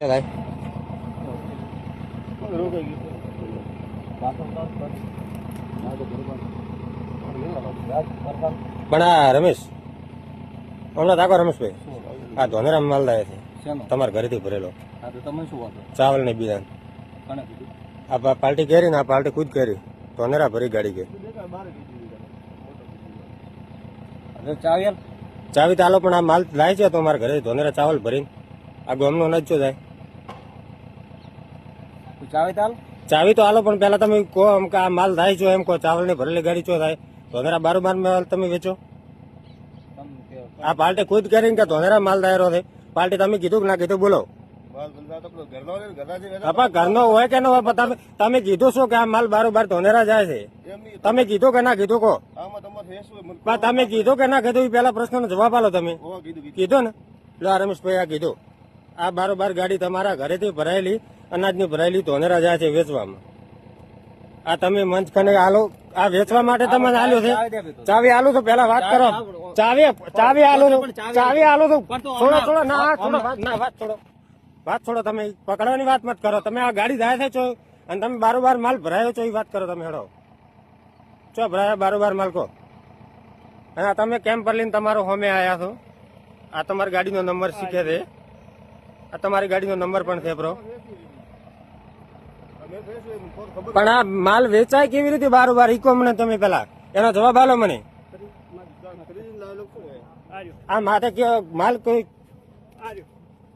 ભાઈ? પણ આ રમેશ હમણાં તાકો રમેશભાઈ. આ ધોનેરામ માલદાય છે. તમારા ઘરેથી ભરેલો. ચાવલ ને બીજા આ પાર્ટી કરી ને આ પાર્ટી ખુદ કરી. ધોનેરા ભરી ગાડી ગઈ. ચાવી ચાલો ચાવી તો આલો પણ આ માલ લાય છે તો મારા ઘરે ધોનેરા ચાવલ ભરીને. આ ગોમનો અનાજ છો જાય. ચાવી તો આલો પણ પેલા તમે કહો એમ કે આ માલ થાય છો એમ કહો ચાવલની ભરેલી ગાડી ચો થાય? ધોનેરા બારોબાર માલ તમે વેચો? આ પાર્ટી ખુદ કરીને કે ધોનેરા માલ દાયરો છે? પાર્ટી તમે કીધું કે ના કીધું? બોલો. આપા ઘરનો હોય કે ન હોય તમે તમે કીધું શું કે આ માલ બારોબાર ધોનેરા જાય છે? તમે કીધું કે ના કીધું કહો? તમે કીધું કે ના કીધું એ પેલા પ્રશ્નનો જવાબ આલો તમે. કીધું ને? એટલે રમેશભાઈ આ કીધું. આ બારોબાર ગાડી તમારા ઘરેથી ભરાયેલી અનાજની ભરાયેલી ધોનેરા જાય છે વેચવામાં. આ તમે મંચ ખને આલો આ વેચવા માટે તમે આલ્યો છે. ચાવી આલો તો પેલા વાત કરો. ચાવી ચાવી આલો ચાવી આલો તો થોડો થોડો ના થોડો વાત ના વાત છોડો. વાત થોડો તમે પકડવાની વાત મત કરો. તમે આ ગાડી જાય છે છો અને તમે બારોબાર માલ ભરાયો છો એ વાત કરો તમે હેડો ચો ભરાયા બારોબાર માલ કો. અને આ તમે કેમ પર લઈને તમારો હોમે આવ્યા છો? આ તમારી ગાડીનો નંબર શીખે છે. આ તમારી ગાડીનો નંબર પણ છે બ્રો. પણ આ માલ વેચાય કેવી રીતે બારોબાર? ઈકો મને તમે પેલા એનો જવાબ આલો મને. આ માથે કયો માલ કોઈ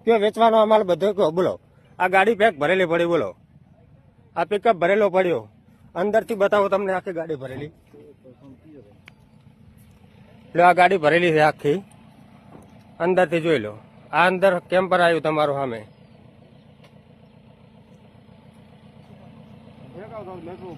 કયો વેચવાનો આ માલ બધો કયો? બોલો. આ ગાડી પેક ભરેલી પડી, બોલો. આ પિકઅપ ભરેલો પડ્યો. અંદરથી બતાવો તમને આખી ગાડી ભરેલી. એટલે આ ગાડી ભરેલી છે આખી. અંદરથી જોઈ લો. આ અંદર કેમ્પર આવ્યું તમારું સામે. 别告诉门叔